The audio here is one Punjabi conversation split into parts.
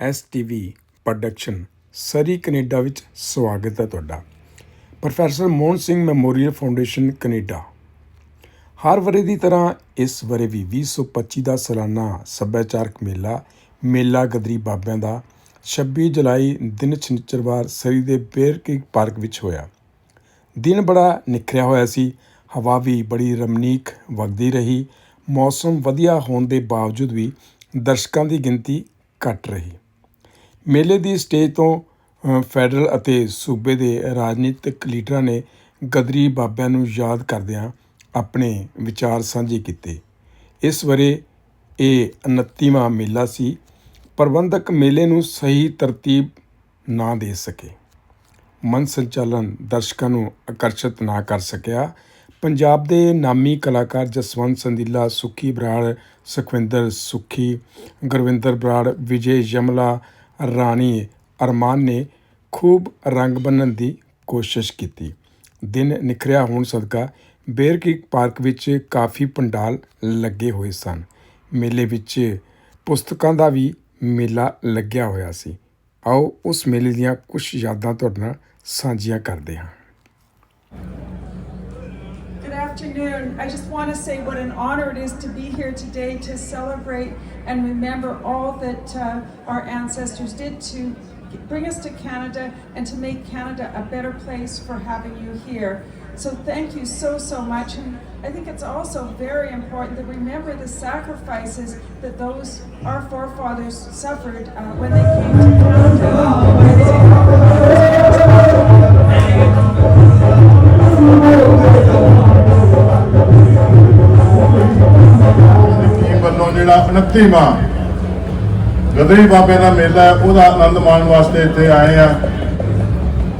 ਐਸਟੀਵੀ ਪ੍ਰੋਡਕਸ਼ਨ, ਸਰੀ ਕੈਨੇਡਾ ਵਿੱਚ ਸਵਾਗਤ ਹੈ ਤੁਹਾਡਾ। Professor Mohan Singh Memorial Foundation, Canada. ਹਰ ਵਰੇ ਦੀ ਤਰ੍ਹਾਂ ਇਸ ਵਰੇ ਵੀ 2025 ਦਾ ਸਾਲਾਨਾ ਸੱਭਿਆਚਾਰਕ ਮੇਲਾ ਮੇਲਾ ਗਦਰੀ ਬਾਬਿਆਂ ਦਾ 26 ਜੁਲਾਈ ਦਿਨ ਸ਼ਨਿਚਰਵਾਰ ਸਰੀ ਦੇ ਬੇਰਕਿੰਗ ਪਾਰਕ ਵਿੱਚ ਹੋਇਆ। ਦਿਨ ਬੜਾ ਨਿਖਰਿਆ ਹੋਇਆ ਸੀ, ਹਵਾ ਵੀ ਬੜੀ ਰਮਨੀਕ ਵਗਦੀ ਰਹੀ, ਮੌਸਮ ਵਧੀਆ ਹੋਣ ਦੇ ਬਾਵਜੂਦ ਵੀ ਦਰਸ਼ਕਾਂ ਦੀ ਗਿਣਤੀ ਘਟ ਰਹੀ। ਮੇਲੇ ਦੀ ਸਟੇਜ ਤੋਂ ਫੈਡਰਲ ਅਤੇ ਸੂਬੇ ਦੇ ਰਾਜਨੀਤਿਕ ਲੀਡਰਾਂ ਨੇ ਗਦਰੀ ਬਾਬਿਆਂ ਨੂੰ ਯਾਦ ਕਰਦਿਆਂ ਆਪਣੇ ਵਿਚਾਰ ਸਾਂਝੇ ਕੀਤੇ। ਇਸ ਵਰੇ ਇਹ 29ਵਾਂ ਮੇਲਾ ਸੀ। ਪ੍ਰਬੰਧਕ ਮੇਲੇ ਨੂੰ ਸਹੀ ਤਰਤੀਬ ਨਾ ਦੇ ਸਕੇ। ਮਨ ਸੰਚਾਲਨ ਦਰਸ਼ਕਾਂ ਨੂੰ ਆਕਰਸ਼ਿਤ ਨਾ ਕਰ ਸਕਿਆ। ਪੰਜਾਬ ਦੇ ਨਾਮੀ ਕਲਾਕਾਰ ਜਸਵੰਤ ਸੰਧੀਲਾ, ਸੁੱਖੀ ਬਰਾੜ, ਸੁਖਵਿੰਦਰ ਸੁੱਖੀ, ਗੁਰਵਿੰਦਰ ਬਰਾੜ, ਵਿਜੇ ਯਮਲਾ ਰਾਣੀ ਅਰਮਾਨ ਨੇ ਖੂਬ ਰੰਗ ਬੰਨਣ ਦੀ ਕੋਸ਼ਿਸ਼ ਕੀਤੀ। ਦਿਨ ਨਿਖਰਿਆ ਹੋਣ ਸਦਕਾ ਬੇਰ ਪਾਰਕ ਵਿੱਚ ਕਾਫੀ ਪੰਡਾਲ ਲੱਗੇ ਹੋਏ ਸਨ। ਮੇਲੇ ਵਿੱਚ ਪੁਸਤਕਾਂ ਦਾ ਵੀ ਮੇਲਾ ਲੱਗਿਆ ਹੋਇਆ ਸੀ। ਆਓ ਉਸ ਮੇਲੇ ਦੀਆਂ ਕੁਝ ਯਾਦਾਂ ਤੁਹਾਡੇ ਨਾਲ ਸਾਂਝੀਆਂ ਕਰਦੇ ਹਾਂ। Afternoon. I just want to say what an honor it is to be here today to celebrate and remember all that uh, our ancestors did to bring us to Canada and to make Canada a better place for having you here. So thank you so, so much. And I think it's also very important to remember the sacrifices that those, our forefathers suffered uh, when they came to team 29ਵਾਂ ਗਦਰੀ ਬਾਬੇ ਦਾ ਮੇਲਾ ਹੈ, ਉਹਦਾ ਆਨੰਦ ਮਾਣਨ ਵਾਸਤੇ ਇੱਥੇ ਆਏ ਆ।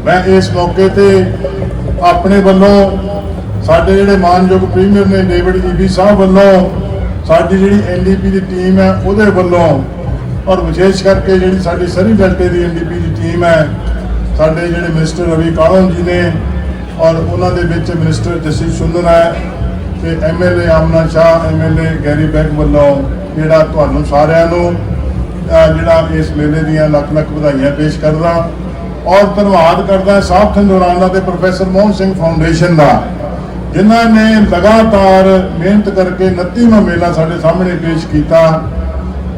ਮੈਂ ਇਸ ਮੌਕੇ ਤੇ ਆਪਣੇ ਵੱਲੋਂ ਸਾਡੇ ਜਿਹੜੇ ਮਾਨਯੋਗ ਪ੍ਰੀਮੀਅਰ ਨੇ, ਡੇਵਿਡ ਈਬੀ ਸਾਹਿਬ ਵੱਲੋਂ ਸਾਡੀ ਜਿਹੜੀ ਐਨਡੀਪੀ ਦੀ ਟੀਮ ਹੈ, ਉਹਦੇ ਵੱਲੋਂ ਔਰ ਵਿਸ਼ੇਸ਼ ਕਰਕੇ ਜਿਹੜੀ ਸਾਡੀ ਸਰੀ ਡੈਲਟੇ ਦੀ ਐਨਡੀਪੀ ਦੀ ਟੀਮ ਹੈ, ਸਾਡੇ ਜਿਹੜੇ ਮਿਨਿਸਟਰ ਰਵੀ ਕਾਲਮ ਜੀ ਨੇ ਔਰ ਉਹਨਾਂ ਦੇ ਵਿੱਚ ਮਿਨਿਸਟਰ ਜਸੀ ਸੁੰਦਰ ਹੈ ਤੇ MLA Aamna Shah MLA Garry Begg ਵੱਲੋਂ ਜਿਹੜਾ ਤੁਹਾਨੂੰ ਸਾਰਿਆਂ ਨੂੰ ਜਿਹੜਾ ਇਸ ਮੇਲੇ ਦੀਆਂ ਲੱਖ ਲੱਖ ਵਧਾਈਆਂ ਪੇਸ਼ ਕਰਦਾ ਔਰ ਧੰਨਵਾਦ ਕਰਦਾ ਸਾਫ਼ ਖੰਡੋਰਾਨਾ ਤੇ ਪ੍ਰੋਫੈਸਰ ਮੋਹਨ ਸਿੰਘ ਫਾਊਂਡੇਸ਼ਨ ਦਾ, ਜਿਨ੍ਹਾਂ ਨੇ ਲਗਾਤਾਰ ਮਿਹਨਤ ਕਰਕੇ 29ਵਾਂ ਮੇਲਾ ਸਾਡੇ ਸਾਹਮਣੇ ਪੇਸ਼ ਕੀਤਾ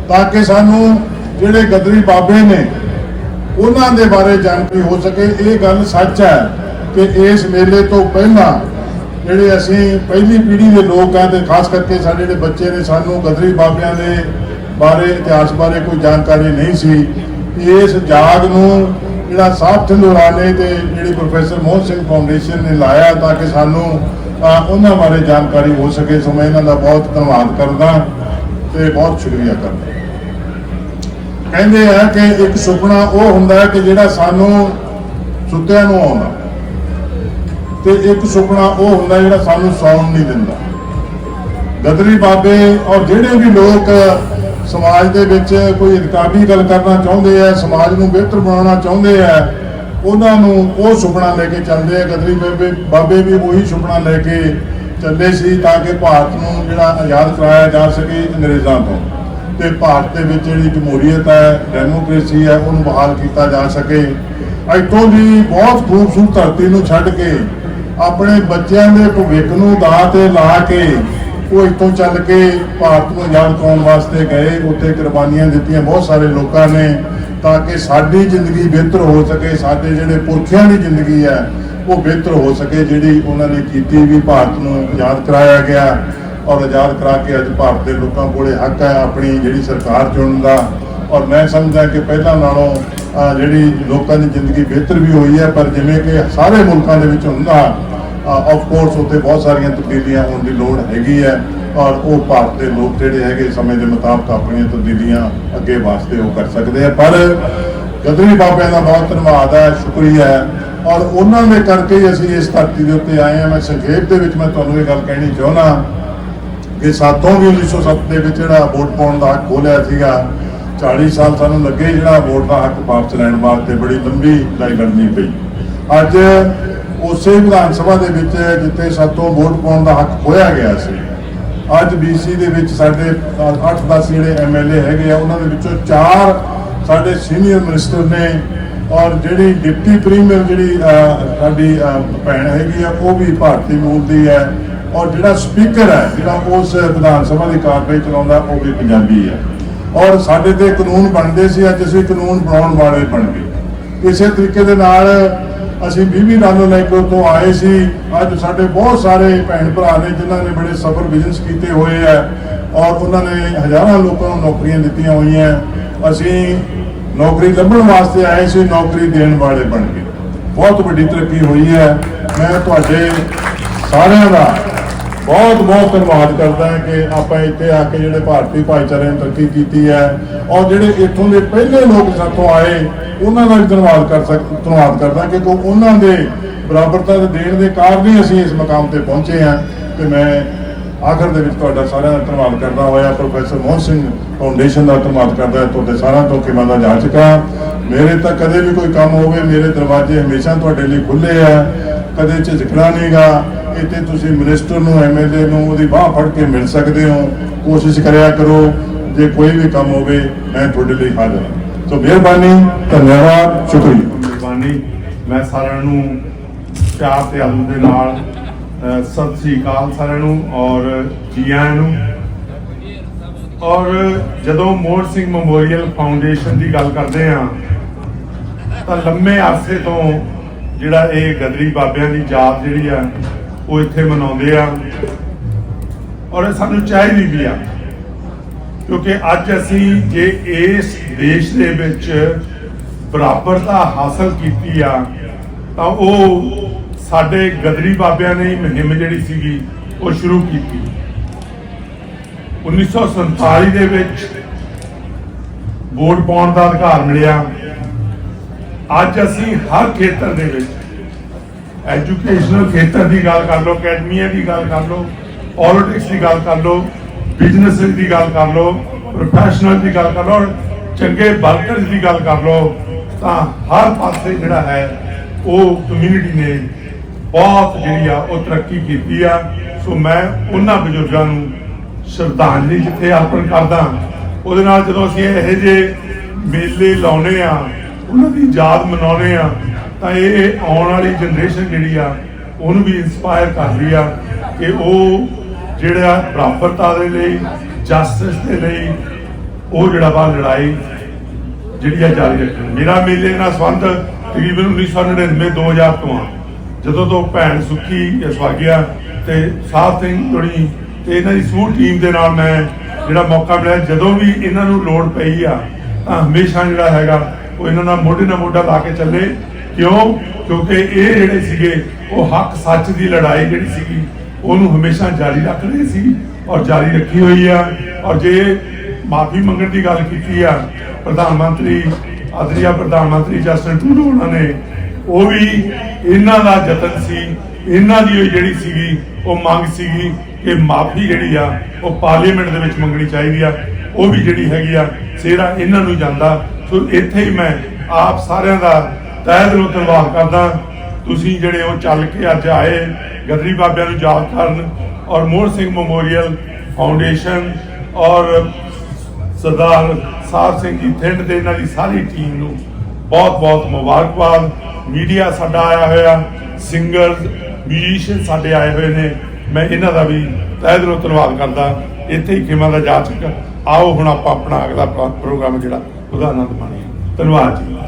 ਤਾਂ ਕਿ ਸਾਨੂੰ ਜਿਹੜੇ ਗਦਰੀ ਬਾਬੇ ਨੇ, ਉਹਨਾਂ ਦੇ ਬਾਰੇ ਜਾਣਕਾਰੀ ਹੋ ਸਕੇ। ਇਹ ਗੱਲ ਸੱਚ ਹੈ ਕਿ ਇਸ ਮੇਲੇ ਤੋਂ ਪਹਿਲਾਂ ਜਿਹੜੇ ਅਸੀਂ ਪਹਿਲੀ ਪੀੜ੍ਹੀ ਦੇ ਲੋਕ ਆ ਤੇ ਖਾਸ ਕਰਕੇ ਸਾਡੇ ਜਿਹੜੇ ਬੱਚੇ ਨੇ, ਸਾਨੂੰ ਗਦਰੀ ਬਾਬਿਆਂ ਦੇ ਬਾਰੇ ਇਤਿਹਾਸ ਬਾਰੇ ਕੋਈ ਜਾਣਕਾਰੀ ਨਹੀਂ ਸੀ। ਇਸ ਜਾਗ ਨੂੰ ਜਿਹੜਾ ਸਾਫ਼ ਨੇ ਤੇ ਜਿਹੜੀ ਪ੍ਰੋਫੈਸਰ ਮੋਹਨ ਸਿੰਘ ਫਾਊਂਡੇਸ਼ਨ ਨੇ ਲਾਇਆ ਤਾਂ ਕਿ ਸਾਨੂੰ ਉਹਨਾਂ ਬਾਰੇ ਜਾਣਕਾਰੀ ਹੋ ਸਕੇ। ਸੋ ਮੈਂ ਇਹਨਾਂ ਦਾ ਬਹੁਤ ਧੰਨਵਾਦ ਕਰਦਾ ਤੇ ਬਹੁਤ ਸ਼ੁਕਰੀਆ ਕਰਦਾ। ਕਹਿੰਦੇ ਆ ਕਿ ਇੱਕ ਸੁਪਨਾ ਉਹ ਹੁੰਦਾ ਹੈ ਕਿ ਜਿਹੜਾ ਸਾਨੂੰ ਸੁੱਤਿਆਂ ਨੂੰ ਆਉਂਦਾ। ਤੇ ਇੱਕ ਸੁਪਨਾ ਉਹ ਹੁੰਦਾ ਜਿਹੜਾ ਸਾਨੂੰ ਸੌਣ ਨਹੀਂ ਦਿੰਦਾ। ਗਦਰੀ ਬਾਬੇ ਔਰ ਜਿਹੜੇ ਵੀ ਲੋਕ ਸਮਾਜ ਦੇ ਵਿੱਚ ਕੋਈ ਇਨਕਾਬੀ ਗੱਲ ਕਰਨਾ ਚਾਹੁੰਦੇ ਆ, ਸਮਾਜ ਨੂੰ ਬਿਹਤਰ ਬਣਾਉਣਾ ਚਾਹੁੰਦੇ ਆ, ਉਹਨਾਂ ਨੂੰ ਉਹ ਸੁਪਨਾ ਲੈ ਕੇ ਚੱਲਦੇ ਆ। ਗਦਰੀ ਬਾਬੇ ਬਾਬੇ ਵੀ ਉਹੀ ਸੁਪਨਾ ਲੈ ਕੇ ਚੱਲੇ ਸੀ ਤਾਂ ਕਿ ਭਾਰਤ ਨੂੰ ਜਿਹੜਾ ਆਜ਼ਾਦ ਕਰਾਇਆ ਜਾ ਸਕੇ ਅੰਗਰੇਜ਼ਾਂ ਤੋਂ। ਤੇ ਭਾਰਤ ਦੇ ਵਿੱਚ ਜਿਹੜੀ ਜਮਹੂਰੀਅਤ ਹੈ, ਡੈਮੋਕ੍ਰੇਸੀ ਹੈ, ਉਹਨੂੰ ਬਹਾਲ ਕੀਤਾ ਜਾ ਸਕੇ। ਇੱਥੋਂ ਦੀ ਬਹੁਤ ਖੂਬਸੂਰਤ ਧਰਤੀ ਨੂੰ ਛੱਡ ਕੇ ਆਪਣੇ ਬੱਚਿਆਂ ਦੇ ਭਵਿੱਖ ਨੂੰ ਦਾਅ ਤੇ ਲਾ ਕੇ ਉਹ ਇੱਥੋਂ ਚੱਲ ਕੇ ਭਾਰਤ ਨੂੰ ਆਜ਼ਾਦ ਕਰਾਉਣ ਵਾਸਤੇ ਗਏ, ਉੱਥੇ ਕੁਰਬਾਨੀਆਂ ਦਿੱਤੀਆਂ। ਬਹੁਤ ਸਾਰੇ ਲੋਕਾਂ ਨੇ ਤਾਂ ਕਿ ਸਾਡੀ ਜ਼ਿੰਦਗੀ ਬਿਹਤਰ ਹੋ ਸਕੇ, ਸਾਡੇ ਜਿਹੜੇ ਪੁਰਖਿਆਂ ਦੀ ਜ਼ਿੰਦਗੀ ਹੈ, ਉਹ ਬਿਹਤਰ ਹੋ ਸਕੇ, ਜਿਹੜੀ ਉਹਨਾਂ ਨੇ ਕੀਤੀ ਵੀ ਭਾਰਤ ਨੂੰ ਆਜ਼ਾਦ ਕਰਾਇਆ ਗਿਆ। ਔਰ ਆਜ਼ਾਦ ਕਰਾ ਕੇ ਅੱਜ ਭਾਰਤ ਦੇ ਲੋਕਾਂ ਕੋਲੇ ਹੱਕ ਹੈ, ਆਪਣੀ ਜਿਹੜੀ ਸਰਕਾਰ ਚੁਣਨ ਦਾ। ਔਰ ਮੈਂ ਸਮਝਦਾ ਕਿ ਪਹਿਲਾਂ ਨਾਲੋਂ ਜਿਹੜੀ ਲੋਕਾਂ ਦੀ ਜ਼ਿੰਦਗੀ ਬਿਹਤਰ ਵੀ ਹੋਈ ਹੈ, ਪਰ ਜਿਵੇਂ ਕਿ ਸਾਰੇ ਮੁਲਕਾਂ ਦੇ ਵਿੱਚ ਹੁੰਦਾ ਆਫ ਕੋਰਸ ਉੱਤੇ ਬਹੁਤ ਸਾਰੀਆਂ ਤਬਦੀਲੀਆਂ ਹੋਣ ਦੀ ਲੋੜ ਹੈਗੀ ਹੈ। ਔਰ ਉਹ ਭਾਰਤ ਦੇ ਲੋਕ ਜਿਹੜੇ ਹੈਗੇ ਸਮੇਂ ਦੇ ਮੁਤਾਬਕ ਆਪਣੀਆਂ ਤਬਦੀਲੀਆਂ ਅੱਗੇ ਵਾਸਤੇ ਉਹ ਕਰ ਸਕਦੇ ਆ। ਪਰ ਗਦਰੀ ਬਾਬਿਆਂ ਦਾ ਬਹੁਤ ਧੰਨਵਾਦ ਹੈ, ਸ਼ੁਕਰੀਆ ਹੈ। ਔਰ ਉਹਨਾਂ ਦੇ ਕਰਕੇ ਹੀ ਅਸੀਂ ਇਸ ਧਰਤੀ ਦੇ ਉੱਤੇ ਆਏ ਹਾਂ। ਮੈਂ ਸੰਖੇਪ ਦੇ ਵਿੱਚ ਮੈਂ ਤੁਹਾਨੂੰ ਇਹ ਗੱਲ ਕਹਿਣੀ ਚਾਹੁੰਦਾ ਕਿ ਸਾਤੋਂ ਵੀ 1907 ਦੇ ਵਿੱਚ ਜਿਹੜਾ ਵੋਟ ਪਾਉਣ ਦਾ ਹੱਕ ਖੋਲਿਆ ਸੀਗਾ 40 ਸਾਲ ਸਾਨੂੰ ਲੱਗੇ ਜਿਹੜਾ ਵੋਟ ਦਾ ਹੱਕ ਵਾਪਸ ਲੈਣ ਵਾਸਤੇ ਬੜੀ ਲੰਬੀ ਲੜਾਈ ਲੜਨੀ ਪਈ। ਅੱਜ ਉਸੇ ਵਿਧਾਨ ਸਭਾ ਦੇ ਵਿੱਚ ਜਿੱਥੇ ਸਾਤੋਂ ਵੋਟ ਪਾਉਣ ਦਾ ਹੱਕ ਖੋਇਆ ਗਿਆ ਸੀ, ਅੱਜ BC ਦੇ ਵਿੱਚ ਸਾਡੇ 8-10 ਜਿਹੜੇ ਐਮਐਲਏ ਹੈਗੇ ਆ, ਉਹਨਾਂ ਦੇ ਵਿੱਚੋਂ ਚਾਰ ਸਾਡੇ ਸੀਨੀਅਰ ਮਿਨਿਸਟਰ ਨੇ ਔਰ ਜਿਹੜੀ ਡਿਪਟੀ ਪ੍ਰੀਮੀਅਰ ਜਿਹੜੀ ਸਾਡੀ ਭੈਣ ਹੈਗੀ ਆ, ਉਹ ਵੀ ਭਾਰਤੀ ਮੂਲ ਦੀ ਹੈ ਔਰ ਜਿਹੜਾ ਸਪੀਕਰ ਹੈ, ਜਿਹੜਾ ਉਸ ਵਿਧਾਨ ਸਭਾ ਦੀ ਕਾਰਵਾਈ ਚਲਾਉਂਦਾ, ਉਹ ਵੀ ਪੰਜਾਬੀ ਹੈ। ਔਰ ਸਾਡੇ ਤੇ ਕਾਨੂੰਨ ਬਣਦੇ ਸੀ, ਅੱਜ ਅਸੀਂ ਕਾਨੂੰਨ ਬਣਾਉਣ ਵਾਲੇ ਬਣ ਗਏ। ਇਸੇ ਤਰੀਕੇ ਦੇ ਨਾਲ ਅਸੀਂ ਬੀਬੀ ਨਾਨੋ ਲੈਕੋ ਤੋਂ ਆਏ ਸੀ। ਅੱਜ ਸਾਡੇ ਬਹੁਤ ਸਾਰੇ ਭੈਣ ਭਰਾ ਨੇ, ਜਿਨ੍ਹਾਂ ਨੇ ਬੜੇ ਸਫਲ ਬਿਜ਼ਨਸ ਕੀਤੇ ਹੋਏ ਆ ਔਰ ਉਹਨਾਂ ਨੇ ਹਜ਼ਾਰਾਂ ਲੋਕਾਂ ਨੂੰ ਨੌਕਰੀਆਂ ਦਿੱਤੀਆਂ ਹੋਈਆਂ। ਅਸੀਂ ਨੌਕਰੀ ਲੱਭਣ ਵਾਸਤੇ ਆਏ ਸੀ, ਨੌਕਰੀ ਦੇਣ ਵਾਲੇ ਬਣ ਗਏ। ਬਹੁਤ ਵੱਡੀ ਤਰੱਕੀ ਹੋਈ ਹੈ। ਮੈਂ ਤੁਹਾਡੇ ਸਾਰਿਆਂ ਦਾ ਬਹੁਤ ਬਹੁਤ ਧੰਨਵਾਦ ਕਰਦਾ ਹਾਂ ਕਿ ਆਪਾਂ ਇੱਥੇ ਆ ਕੇ ਜਿਹੜੇ ਭਾਰਤੀ ਭਾਈਚਾਰੇ ਨੇ ਤਰੱਕੀ ਕੀਤੀ ਹੈ ਔਰ ਜਿਹੜੇ ਇੱਥੋਂ ਦੇ ਪਹਿਲੇ ਲੋਕ ਸਾਥੋਂ ਆਏ, ਉਹਨਾਂ ਦਾ ਵੀ ਧੰਨਵਾਦ ਕਰ ਸਕ, ਧੰਨਵਾਦ ਕਰਦਾ ਕਿ ਉਹਨਾਂ ਦੇ ਬਰਾਬਰਤਾ ਦੇ ਦੇਣ ਦੇ ਕਾਰਨ ਹੀ ਅਸੀਂ ਇਸ ਮਕਾਮ ਤੇ ਪਹੁੰਚੇ ਹਾਂ ਤੇ ਮੈਂ ਆਖਰ ਦੇ ਵਿੱਚ ਤੁਹਾਡਾ ਸਾਰਿਆਂ ਦਾ ਧੰਨਵਾਦ ਕਰਦਾ ਹੋਇਆ, ਪ੍ਰੋਫੈਸਰ ਮੋਹਨ ਸਿੰਘ ਫਾਊਂਡੇਸ਼ਨ ਦਾ ਧੰਨਵਾਦ ਕਰਦਾ ਤੁਹਾਡੇ ਸਾਰਿਆਂ ਤੋਂ ਕਿ ਮੈਂ ਦਾ ਜਾ ਚੁੱਕਾ ਮੇਰੇ ਤਾਂ ਕਦੇ ਵੀ ਕੋਈ ਕੰਮ ਹੋਵੇ, ਮੇਰੇ ਦਰਵਾਜ਼ੇ ਹਮੇਸ਼ਾ ਤੁਹਾਡੇ ਲਈ ਖੁੱਲੇ ਆ, ਕਦੇ ਝਿਜਕਣਾ ਨਹੀਂਗਾ ਇੱਥੇ ਤੁਸੀਂ ਮਿਨਿਸਟਰ ਨੂੰ ਐਮਐਲਏ ਨੂੰ ਉਹਦੀ ਬਾਹ ਫੜ ਕੇ ਮਿਲ ਸਕਦੇ ਹੋ, ਕੋਸ਼ਿਸ਼ ਕਰਿਆ ਕਰੋ, ਜੇ ਕੋਈ ਵੀ ਕੰਮ ਹੋਵੇ, ਮੈਂ ਤੁਹਾਡੇ ਲਈ ਹਾਜ਼ਰ ਹਾਂ। ਸੋ ਮਿਹਰਬਾਨੀ, ਧੰਨਵਾਦ, ਸ਼ੁਕਰੀਆ। ਮਿਹਰਬਾਨੀ। ਮੈਂ ਸਾਰਿਆਂ ਨੂੰ ਪਿਆਰ ਤੇ ਆਦਰ ਦੇ ਨਾਲ ਸਤਿ ਸ੍ਰੀ ਅਕਾਲ ਸਾਰਿਆਂ ਨੂੰ ਔਰ ਜੀ ਆਇਆਂ ਨੂੰ। ਔਰ ਜਦੋਂ ਮੋਹਰ ਸਿੰਘ ਮੈਮੋਰੀਅਲ ਫਾਊਂਡੇਸ਼ਨ ਦੀ ਗੱਲ ਕਰਦੇ ਆ ਤਾਂ ਲੰਮੇ ਅਰਸੇ ਤੋਂ ਜਿਹੜਾ ਇਹ ਗਦਰੀ ਬਾਬਿਆਂ ਦੀ ਯਾਦ ਜਿਹੜੀ ਆ ਉਹ ਇੱਥੇ ਮਨਾਉਂਦੇ ਆ। ਔਰ ਇਹ ਸਾਨੂੰ ਚਾਹੀਦੀ ਵੀ ਆ। ਕਿਉਂਕਿ ਅੱਜ ਅਸੀਂ ਜੇ ਇਸ ਦੇਸ਼ ਦੇ ਵਿੱਚ ਬਰਾਬਰਤਾ ਹਾਸਲ ਕੀਤੀ ਆ, ਤਾਂ ਉਹ ਸਾਡੇ ਗਦਰੀ ਬਾਬਿਆਂ ਨੇ ਹੀ ਮੁਹਿੰਮ ਜਿਹੜੀ ਸੀਗੀ, ਉਹ ਸ਼ੁਰੂ ਕੀਤੀ। 1947 ਦੇ ਵਿੱਚ ਵੋਟ ਪਾਉਣ ਦਾ ਅਧਿਕਾਰ ਮਿਲਿਆ। ਅੱਜ ਅਸੀਂ ਹਰ ਖੇਤਰ ਦੇ ਵਿੱਚ ਐਜੂਕੇਸ਼ਨਲ ਖੇਤਰ ਦੀ ਗੱਲ ਕਰ ਲਓ, ਅਕੈਡਮੀਆਂ ਦੀ ਗੱਲ ਕਰ ਲਓ ਪੋਲਿਟਿਕਸ ਦੀ ਗੱਲ ਕਰ ਲਓ ਬਿਜ਼ਨਸ ਦੀ ਗੱਲ ਕਰ ਲਓ ਪ੍ਰੋਫੈਸ਼ਨਲ ਦੀ ਗੱਲ ਕਰ ਲਓ ਚੰਗੇ ਵਰਕਰਸ ਦੀ ਗੱਲ ਕਰ ਲਓ, ਤਾਂ ਹਰ ਪਾਸੇ ਜਿਹੜਾ ਹੈ, ਉਹ ਕਮਿਊਨਿਟੀ ਨੇ ਬਹੁਤ ਜਿਹੜੀ ਆ, ਉਹ ਤਰੱਕੀ ਕੀਤੀ ਆ। ਸੋ ਮੈਂ ਉਹਨਾਂ ਬਜ਼ੁਰਗਾਂ ਨੂੰ ਸ਼ਰਧਾਂਜਲੀ ਜਿੱਥੇ ਅਰਪਣ ਕਰਦਾ, ਉਹਦੇ ਨਾਲ ਜਦੋਂ ਅਸੀਂ ਇਹੋ ਜਿਹੇ ਮੇਲੇ ਲਾਉਨੇ ਆ, ਉਹਨਾਂ ਦੀ ਯਾਦ ਮਨਾਉਨੇ ਆ ਤਾਂ ਇਹ ਆਉਣ ਵਾਲੀ ਜਨਰੇਸ਼ਨ ਜਿਹੜੀ ਆ, ਉਹਨੂੰ ਵੀ ਇਨਸਪਾਇਰ ਕਰਦੀ ਆ ਕਿ ਉਹ ਜਿਹੜਾ ਬਰਾਬਰਤਾ ਦੇ ਲਈ ਜਸਟਿਸ ਦੇ ਲਈ ਉਹ ਜਿਹੜਾ ਵਾ ਲੜਾਈ ਜਿਹੜੀ ਆ ਜਾਰੀ ਰੱਖਣ। ਮੇਰਾ ਮੇਲੇ ਨਾਲ ਸੰਬੰਧ ਤਕਰੀਬਨ 1999 2000 ਤੋਂ ਆ। ਜਦੋਂ ਤੋਂ ਭੈਣ ਸੁੱਖੀ ਸਵਾਗਿਆ ਤੇ ਸਾਧ ਸਿੰਘ ਤੁੜੀ ਤੇ ਇਹਨਾਂ ਦੀ ਸਮੂਹ ਟੀਮ ਦੇ ਨਾਲ ਮੈਂ ਜਿਹੜਾ ਮੌਕਾ ਮਿਲਿਆ, ਜਦੋਂ ਵੀ ਇਹਨਾਂ ਨੂੰ ਲੋੜ ਪਈ ਆ, ਤਾਂ ਹਮੇਸ਼ਾ ਜਿਹੜਾ ਹੈਗਾ, ਉਹ ਇਹਨਾਂ ਨਾਲ ਮੋਢੇ ਨਾਲ ਮੋਢਾ ਲਾ ਕੇ ਚੱਲੇ ਕਿਉਂ? ਕਿਉਂਕਿ ਇਹ ਜਿਹੜੇ ਸੀਗੇ, ਉਹ ਹੱਕ ਸੱਚ ਦੀ ਲੜਾਈ ਜਿਹੜੀ ਸੀਗੀ, ਉਹਨੂੰ ਹਮੇਸ਼ਾ ਜਾਰੀ ਰੱਖ ਰਹੇ ਸੀ ਔਰ ਜਾਰੀ ਰੱਖੀ ਹੋਈ ਆ। ਔਰ ਜੇ ਮਾਫੀ ਮੰਗਣ ਦੀ ਗੱਲ ਕੀਤੀ ਆ, ਪ੍ਰਧਾਨ ਮੰਤਰੀ ਆਦਰੀਆ ਪ੍ਰਧਾਨ ਮੰਤਰੀ ਜਸਟਿਨ ਟਰੂਡੋ ਉਹਨਾਂ ਨੇ, ਉਹ ਵੀ ਇਹਨਾਂ ਦਾ ਯਤਨ ਸੀ, ਇਹਨਾਂ ਦੀ ਜਿਹੜੀ ਸੀਗੀ, ਉਹ ਮੰਗ ਸੀਗੀ ਕਿ ਮਾਫੀ ਜਿਹੜੀ ਆ, ਉਹ ਪਾਰਲੀਮੈਂਟ ਦੇ ਵਿੱਚ ਮੰਗਣੀ ਚਾਹੀਦੀ ਆ। ਉਹ ਵੀ ਜਿਹੜੀ ਹੈਗੀ ਆ ਸਿਹਰਾ ਇਹਨਾਂ ਨੂੰ ਜਾਂਦਾ। ਸੋ ਇੱਥੇ ਹੀ ਮੈਂ ਆਪ ਸਾਰਿਆਂ ਦਾ ਤਹਿ ਦਿਲੋਂ ਧੰਨਵਾਦ ਕਰਦਾ। ਤੁਸੀਂ ਜਿਹੜੇ ਉਹ ਚੱਲ ਕੇ ਅੱਜ ਆਏ, ਗਦਰੀ ਬਾਬਿਆਂ ਨੂੰ ਯਾਦ ਕਰਨ ਔਰ ਮੋਹਨ ਸਿੰਘ ਮੈਮੋਰੀਅਲ ਫਾਊਂਡੇਸ਼ਨ ਔਰ ਸਰਦਾਰ ਸਾਹਿਬ ਸਿੰਘ ਜੀ ਥਿੰਡ ਦੇ ਇਹਨਾਂ ਦੀ ਸਾਰੀ ਟੀਮ ਨੂੰ ਬਹੁਤ ਬਹੁਤ ਮੁਬਾਰਕਬਾਦ। ਮੀਡੀਆ ਸਾਡਾ ਆਇਆ ਹੋਇਆ ਸਿੰਗਰਸ ਮਿਊਜ਼ੀਸ਼ੀਅਨ ਸਾਡੇ ਆਏ ਹੋਏ ਨੇ। ਮੈਂ ਇਹਨਾਂ ਦਾ ਵੀ ਤਹਿ ਦਿਲੋਂ ਧੰਨਵਾਦ ਕਰਦਾ। ਇੱਥੇ ਹੀ ਖਿਮਾ ਦਾ ਜਾ ਚੁੱਕਾ ਆਓ ਹੁਣ ਆਪਾਂ ਆਪਣਾ ਅਗਲਾ ਪ੍ਰੋਗਰਾਮ ਜਿਹੜਾ, ਉਹਦਾ ਆਨੰਦ ਮਾਣੀਏ। ਧੰਨਵਾਦ ਜੀ।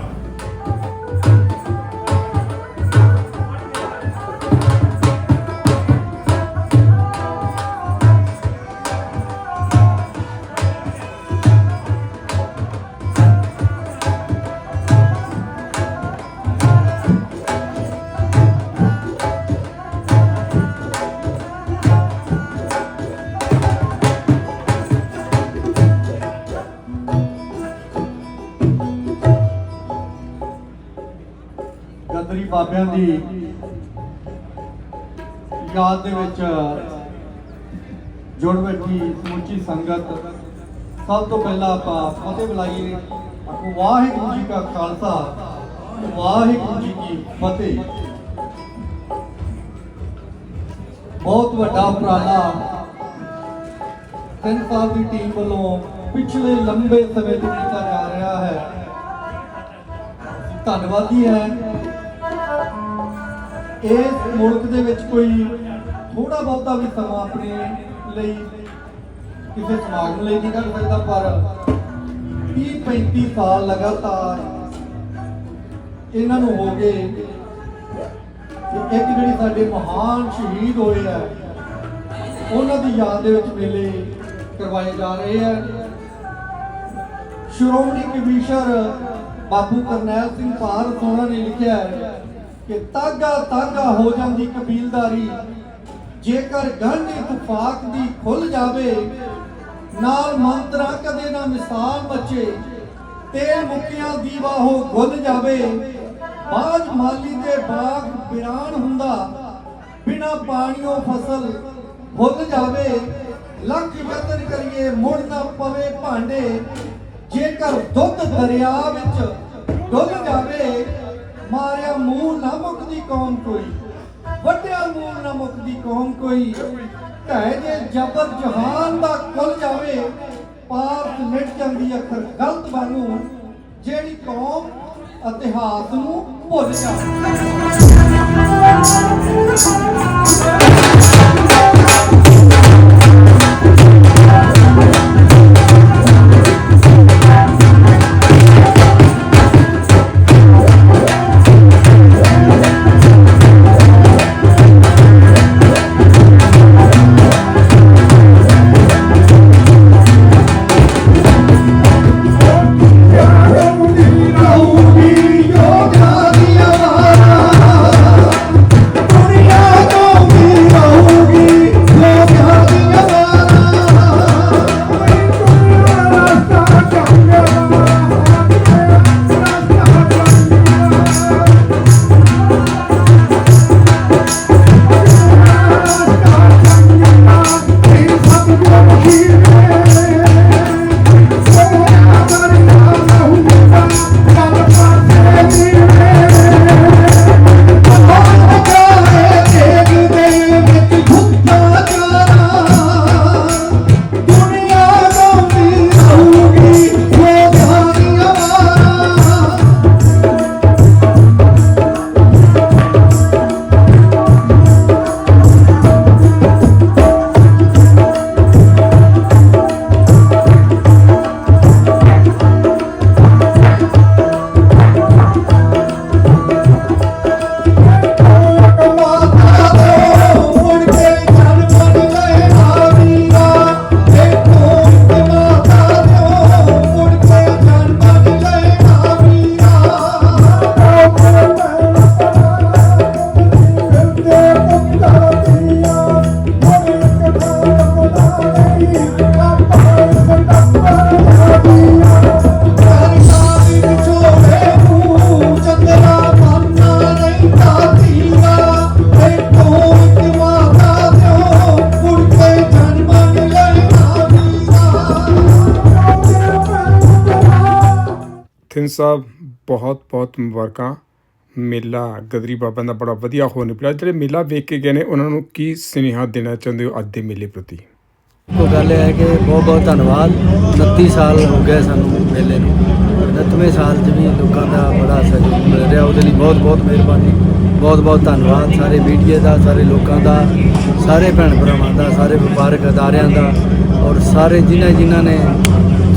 ਬਾਬਿਆਂ ਦੀ ਯਾਦ ਦੇ ਵਿੱਚ ਜੁੜ ਬੈਠੀ ਸਮੁੱਚੀ ਸੰਗਤ। ਸਭ ਤੋਂ ਪਹਿਲਾਂ ਆਪਾਂ ਫਤਿਹ ਬੁਲਾਈਏ। ਆਪੋ ਵਾਹਿਗੁਰੂ ਜੀ ਕਾ ਖਾਲਸਾ, ਵਾਹਿਗੁਰੂ ਜੀ ਕੀ ਫਤਿਹ। ਬਹੁਤ ਵੱਡਾ ਉਪਰਾਲਾ ਤਿੰਨ ਸਾਲ ਦੀ ਟੀਮ ਵੱਲੋਂ ਪਿਛਲੇ ਲੰਬੇ ਸਮੇਂ ਤੋਂ ਕੀਤਾ ਜਾ ਰਿਹਾ ਹੈ। ਧੰਨਵਾਦੀ ਹੈ। ਇਸ ਮੁਲਕ ਦੇ ਵਿੱਚ ਕੋਈ ਥੋੜਾ ਬਹੁਤਾ ਵੀ ਸਮਾਂ ਆਪਣੇ ਲਈ ਕਿਸੇ ਸਮਾਗਮ ਲਈ ਨਹੀਂ ਕੱਢ ਸਕਦਾ, ਪਰ 30 35 ਸਾਲ ਲਗਾਤਾਰ ਇਹਨਾਂ ਨੂੰ ਹੋ ਗਏ ਤੇ ਇੱਕ ਜਿਹੜੀ ਸਾਡੇ ਮਹਾਨ ਸ਼ਹੀਦ ਹੋਏ ਆ, ਉਹਨਾਂ ਦੀ ਯਾਦ ਦੇ ਵਿੱਚ ਮੇਲੇ ਕਰਵਾਏ ਜਾ ਰਹੇ ਆ। ਸ਼੍ਰੋਮਣੀ ਕਮਿਸ਼ਨਰ ਬਾਬੂ ਕਰਨੈਲ ਸਿੰਘ ਭਾਰਤ ਉਹਨਾਂ ਨੇ ਲਿਖਿਆ ਹੈ ਕਿ ਤਾਗਾ ਤਾਗਾ ਹੋ ਜਾਂਦੀ ਕਬੀਲਦਾਰੀ। ਜੇਕਰ ਗੰਢ ਇਤਫਾਕ ਦੀ ਖੁੱਲ ਜਾਵੇ, ਨਾਲ ਮੰਤਰਾ ਕਦੇ ਨਾ ਮਿਸਾਲ ਮਚੇ, ਤੇਲ ਮੁੱਕਿਆਂ ਦੀਵਾ ਹੋ ਗੁੱਲ ਜਾਵੇ, ਬਾਜ ਮਾਲੀ ਦੇ ਬਾਗ ਬਿਰਾਨ ਹੁੰਦਾ, ਬਿਨਾ ਪਾਣੀਓ ਫਸਲ ਭੁੱਲ ਜਾਵੇ, ਲੱਖ ਯਤਨ ਕਰੀਏ, ਮੁੜ ਨਾ ਪਵੇ ਭਾਂਡੇ। ਜੇਕਰ ਦੁੱਧ ਦਰਿਆ ਵਿੱਚ ਡੁੱਲ ਜਾਵੇ ਮਾਰਿਆ ਮੂੰਹ ਨਾ ਮੁੱਕਦੀ ਕੌਮ ਕੋਈ, ਵੱਡਿਆ ਮੂੰਹ ਨਾ ਮੁੱਕਦੀ ਕੌਮ ਕੋਈ। ਢਹਿ ਜੇ ਜਬਰ ਜਹਾਨ ਦਾ ਖੁੱਲ ਜਾਵੇ ਪਾਪ ਮਿਟ ਜਾਂਦੀ ਅੱਖਰ ਗਲਤ ਵਾਂਗੂ ਜਿਹੜੀ ਕੌਮ ਇਤਿਹਾਸ ਨੂੰ ਭੁੱਲ ਜਾਵੇ। ਸਾਹਿਬ, ਬਹੁਤ ਬਹੁਤ ਮੁਬਾਰਕਾਂ। ਮੇਲਾ, ਗਦਰੀ ਬਾਬਾ ਦਾ ਬੜਾ ਵਧੀਆ ਹੋ ਨਿਕਲਿਆ। ਜਿਹੜੇ ਮੇਲਾ ਵੇਖ ਕੇ ਗਏ ਨੇ, ਉਹਨਾਂ ਨੂੰ ਕੀ ਸੁਨੇਹਾ ਦੇਣਾ ਚਾਹੁੰਦੇ ਹੋ ਅੱਜ ਦੇ ਮੇਲੇ ਪ੍ਰਤੀ? ਉਹ ਗੱਲ ਇਹ ਹੈ ਕਿ ਬਹੁਤ ਬਹੁਤ ਧੰਨਵਾਦ। 29 ਸਾਲ ਹੋ ਗਏ ਸਾਨੂੰ ਮੇਲੇ ਨੂੰ। 29ਵੇਂ ਸਾਲ 'ਚ ਵੀ ਲੋਕਾਂ ਦਾ ਬੜਾ ਸਹਿਯੋਗ ਮਿਲ ਰਿਹਾ। ਉਹਦੇ ਲਈ ਬਹੁਤ ਬਹੁਤ ਮਿਹਰਬਾਨੀ। ਬਹੁਤ ਬਹੁਤ ਧੰਨਵਾਦ। ਸਾਰੇ ਮੀਡੀਆ ਦਾ, ਸਾਰੇ ਲੋਕਾਂ ਦਾ, ਸਾਰੇ ਭੈਣ ਭਰਾਵਾਂ ਦਾ, ਸਾਰੇ ਵਪਾਰਕ ਅਦਾਰਿਆਂ ਦਾ ਔਰ ਸਾਰੇ ਜਿਨ੍ਹਾਂ ਜਿਨ੍ਹਾਂ ਨੇ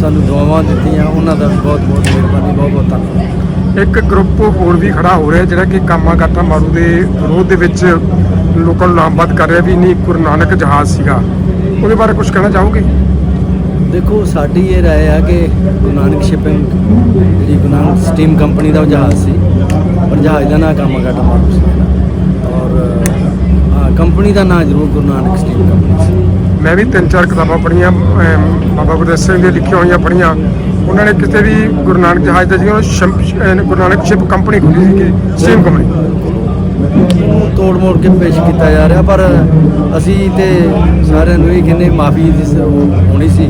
ਸਾਨੂੰ ਦੁਆਵਾਂ ਦਿੱਤੀਆਂ ਉਹਨਾਂ ਦਾ ਬਹੁਤ ਬਹੁਤ ਮਿਹਰਬਾਨੀ ਬਹੁਤ ਬਹੁਤ ਧੰਨਵਾਦ। ਇੱਕ ਗਰੁੱਪ ਹੋਰ ਵੀ ਖੜਾ ਹੋ ਰਿਹਾ ਜਿਹੜਾ ਕਿ ਕਾਮਾ ਕਾਟਾ ਮਾਰੂ ਦੇ ਵਿਰੋਧ ਦੇ ਵਿੱਚ ਲੋਕਾਂ ਨੂੰ ਲਾਮਬੱਧ ਕਰ ਰਿਹਾ ਵੀ ਨਹੀਂ ਗੁਰੂ ਨਾਨਕ ਜਹਾਜ਼ ਸੀਗਾ। ਉਹਦੇ ਬਾਰੇ ਕੁਝ ਕਹਿਣਾ ਚਾਹੋਗੇ? ਦੇਖੋ ਸਾਡੀ ਇਹ ਰਾਏ ਆ ਕਿ ਗੁਰੂ ਨਾਨਕ ਸ਼ਿਪਿੰਗ ਜਿਹੜੀ ਗੁਰੂ ਨਾਨਕ ਸਟੀਮ ਕੰਪਨੀ ਦਾ ਜਹਾਜ਼ ਸੀ ਪਰ ਜਹਾਜ਼ ਦਾ ਨਾਂ ਕਾਮਾਗਾਟਾ ਮਾਰੂ ਸੀ ਔਰ ਕੰਪਨੀ ਦਾ ਨਾਂ ਜ਼ਰੂਰ ਗੁਰੂ ਨਾਨਕ ਸਟੀਮ ਕੰਪਨੀ ਸੀ। ਮੈਂ ਵੀ ਤਿੰਨ ਚਾਰ ਕਿਤਾਬਾਂ ਪੜ੍ਹੀਆਂ ਬਾਬਾ ਗੁਰਦੇਵ ਸਿੰਘ ਦੀਆਂ ਲਿਖੀਆਂ ਹੋਈਆਂ ਪੜ੍ਹੀਆਂ। ਉਹਨਾਂ ਨੇ ਕਿਤੇ ਵੀ ਗੁਰੂ ਨਾਨਕ ਜਹਾਜ਼ ਦਾ ਜਿਹੜਾ ਗੁਰੂ ਨਾਨਕ ਸ਼ਿਪ ਕੰਪਨੀ ਖੋਲੀ ਸੀ ਸੇਮ ਕੰਪਨੀ। ਉਹਨੂੰ ਤੋੜ ਮੋੜ ਕੇ ਪੇਸ਼ ਕੀਤਾ ਜਾ ਰਿਹਾ? ਪਰ ਅਸੀਂ ਤੇ ਸਾਰਿਆਂ ਨੂੰ ਇਹ ਕਹਿੰਦੇ ਮਾਫੀ ਹੋਣੀ ਸੀ।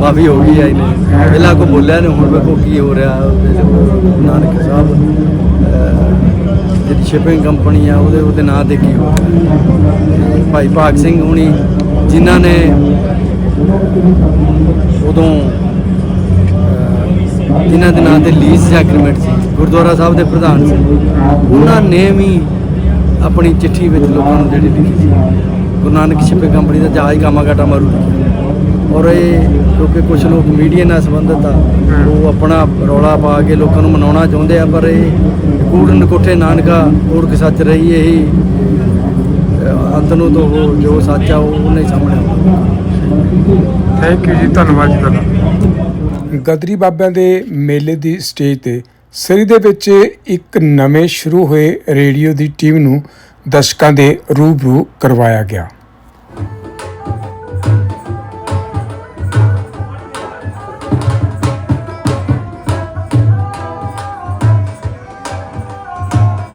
ਮਾਫੀ ਹੋ ਗਈ ਆ ਇਹਨੇ। ਪਹਿਲਾਂ ਕੋ ਬੋਲਿਆ ਨੇ, ਹੁਣ ਵੇਖੋ ਕੀ ਹੋ ਰਿਹਾ। ਗੁਰੂ ਨਾਨਕ ਸਾਹਿਬ ਜਿਹੜੀ ਸ਼ਿਪਿੰਗ ਕੰਪਨੀ ਆ, ਉਹਦੇ ਉਹਦੇ ਨਾਂ ਤੇ ਕੀ ਹੋ ਭਾਈ ਭਾਗ ਸਿੰਘ ਹੁਣੀ ਜਿਨ੍ਹਾਂ ਨੇ ਉਦੋਂ ਜਿਨ੍ਹਾਂ ਦੇ ਨਾਂ ਤੇ ਲੀਜ਼ ਜਾਂ ਐਗਰੀਮੈਂਟ ਸੀ, ਗੁਰਦੁਆਰਾ ਸਾਹਿਬ ਦੇ ਪ੍ਰਧਾਨ ਸੀ। ਉਹਨਾਂ ਨੇ ਵੀ ਆਪਣੀ ਚਿੱਠੀ ਵਿੱਚ ਲੋਕਾਂ ਨੂੰ ਜਿਹੜੀ ਲਿਖੀ ਸੀ। ਗੁਰੂ ਨਾਨਕ ਸ਼ਿਪੇ ਕੰਪਨੀ ਦਾ ਜਹਾਜ਼ ਕਾਮਾ ਘਾਟਾ ਮਾਰੂ ਔਰ ਇਹ ਕਿਉਂਕਿ ਕੁਝ ਲੋਕ ਮੀਡੀਆ ਨਾਲ ਸੰਬੰਧਿਤ ਆ, ਉਹ ਆਪਣਾ ਰੌਲਾ ਪਾ ਕੇ ਲੋਕਾਂ ਨੂੰ ਮਨਾਉਣਾ ਚਾਹੁੰਦੇ ਆ, ਪਰ ਇਹ ਕੂੜ ਨਕੋਠੇ ਨਾਨਕਾ ਕੋੜ ਸੱਚ ਰਹੀ, ਇਹੀ ਅੰਤ ਨੂੰ ਤਾਂ ਉਹ ਜੋ ਸੱਚ ਆ ਉਹ ਨਹੀਂ ਸਾਹਮਣੇ ਆਉਂਦਾ ਥੈਂਕ ਯੂ ਜੀ ਧੰਨਵਾਦ ਜੀ ਤੁਹਾਡਾ। ਗਦਰੀ ਬਾਬਿਆਂ ਦੇ ਮੇਲੇ ਦੀ ਸਟੇਜ ਤੇ ਸਰੀ ਦੇ ਵਿੱਚ ਇੱਕ ਨਵੇਂ ਸ਼ੁਰੂ ਹੋਏ ਰੇਡੀਓ ਦੀ ਟੀਮ ਨੂੰ ਦਰਸ਼ਕਾਂ ਦੇ ਰੂਬਰੂ ਕਰਵਾਇਆ ਗਿਆ।